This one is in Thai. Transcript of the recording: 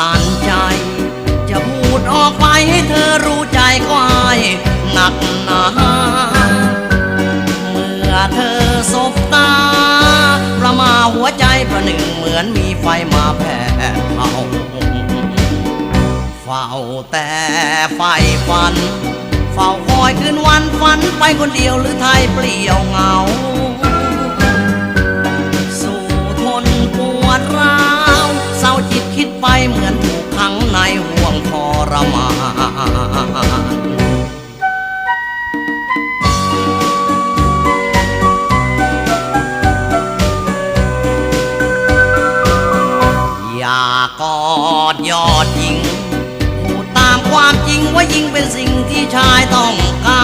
ตันใจ จะพูดออกไปให้เธอรู้ใจก็อายหนักหนาเมื่อเธอสบตา ประมาหัวใจประหนึ่งเหมือนมีไฟมาแผ่เผาเฝ้าแต่ไฟฟัน เฝ้าคอยคืนวันฝันไปคนเดียวหรือไทยเปลี่ยวเหงา ในห่วงทรมานอยากอดยอดหญิงพูดตามความจริงว่ายิงเป็นสิ่งที่ชายต้องการ